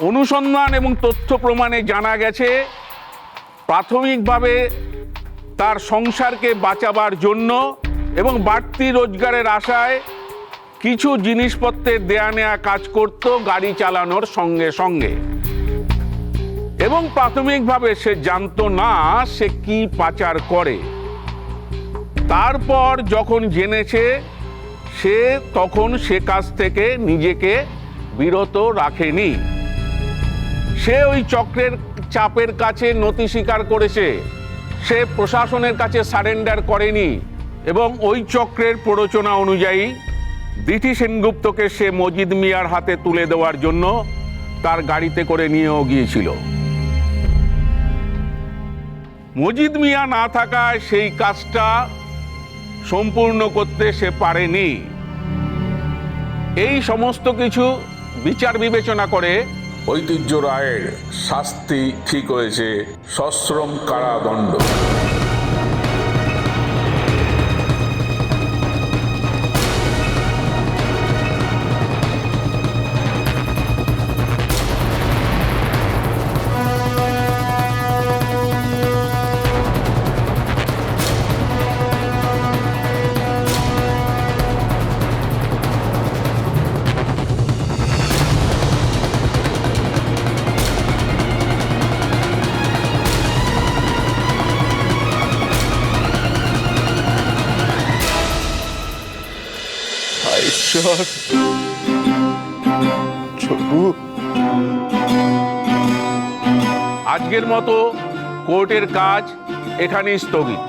অনুসন্ধান এবং তথ্য প্রমাণে জানা গেছে, প্রাথমিকভাবে তার সংসারকে বাঁচাবার জন্য এবং বাড়তি রোজগারের আশায় কিছু জিনিসপত্রের দেয়া নেয়া কাজ করত গাড়ি চালানোর সঙ্গে সঙ্গে। এবং প্রাথমিকভাবে সে জানতো না সে কি পাচার করে। তারপর যখন জেনেছে, সে তখন সে কাজ থেকে নিজেকে বিরত রাখেনি। সে ওই চক্রের চাপের কাছে নতি স্বীকার করেছে। সে প্রশাসনের কাছে সারেন্ডার করেনি এবং ওই চক্রের প্ররোচনা অনুযায়ী দিঠি সেনগুপ্তকে সে মজিদ মিয়ার হাতে তুলে দেওয়ার জন্য তার গাড়িতে করে নিয়েও গিয়েছিল। মজিদ মিয়া না থাকায় সেই কাজটা সম্পূর্ণ করতে সে পারেনি। এই সমস্ত কিছু বিচার বিবেচনা করে ঐতিহ্য রায়ের শাস্তি ঠিক হয়েছে সশ্রম কারাদণ্ড। ঈশ্বর ছোটু আজকের মতো কোর্টের কাজ এখানেই স্থগিত।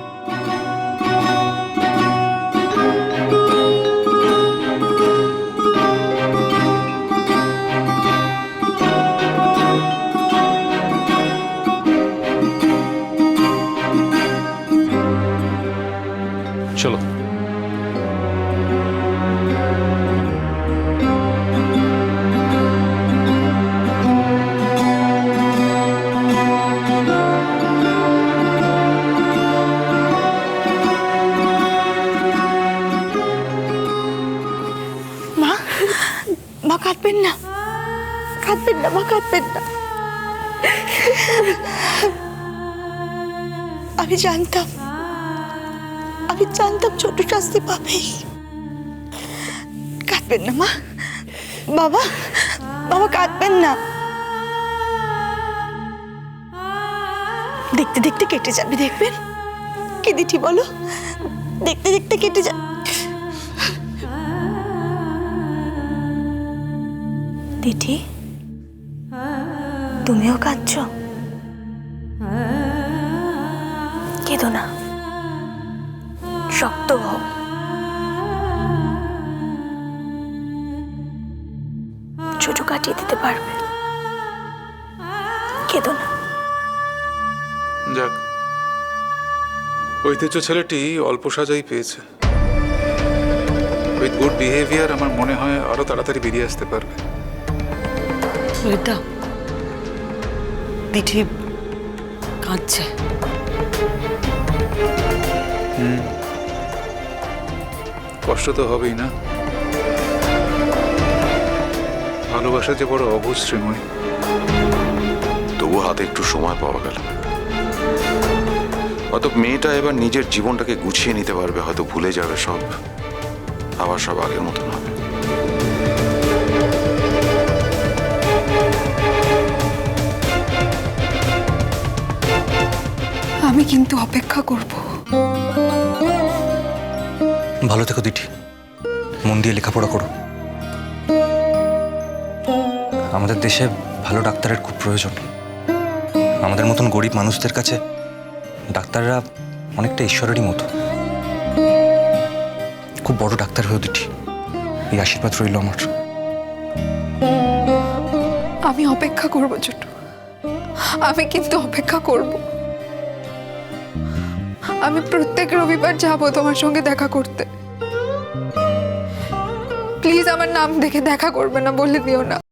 চলো। কাঁদবেন না। কাঁদবেন না মা, কাঁদবেন না। আমি জানতাম আমি জানতাম ছোট শাস্তি পাবে। কাঁদবেন না মা। বাবা বাবা কাঁদবেন না। দেখতে দেখতে কেটে যাবে, দেখবেন? কি দিঠি বলো? দেখতে দেখতে কেটে যাবে দিঠি তুমিও কাঁদছ? কেঁদো না। শক্ত হও। ছোট কাটিয়ে দিতে পারবে। কেঁদো না। যাক, ঐতিহ্য ছেলেটি অল্প সাজাই পেয়েছে। উইথ গুড বিহেভিয়ার আমার মনে হয় আরও তাড়াতাড়ি বেরিয়ে আসতে পারবে। রিতা দিঠি কাঁদছে। কষ্ট তো হবেই না? ভালোবাসা যে বড় শ্রীময় তবু হাতে একটু সময় পাওয়া গেল। হয়তো মেয়েটা এবার নিজের জীবনটাকে গুছিয়ে নিতে পারবে হয়তো ভুলে যাবে সব। আবার সব আগের মতন হবে। কিন্তু অপেক্ষা করব। ভালো থেকো দিঠি। মন দিয়ে লেখাপড়া করো। আমাদের দেশে ভালো ডাক্তারের খুব প্রয়োজন। আমাদের মতন গরিব মানুষদের কাছে ডাক্তাররা অনেকটা ঈশ্বরেরই মতো। খুব বড় ডাক্তার হয়েও দিঠি। এই আশীর্বাদ রইল আমার। আমি অপেক্ষা করব ছোট আমি কিন্তু অপেক্ষা করব। আমি প্রত্যেক রবিবার যাব তোমার সঙ্গে দেখা করতে। প্লিজ আমার নাম দেখে দেখা করবে না, বলে দিও না।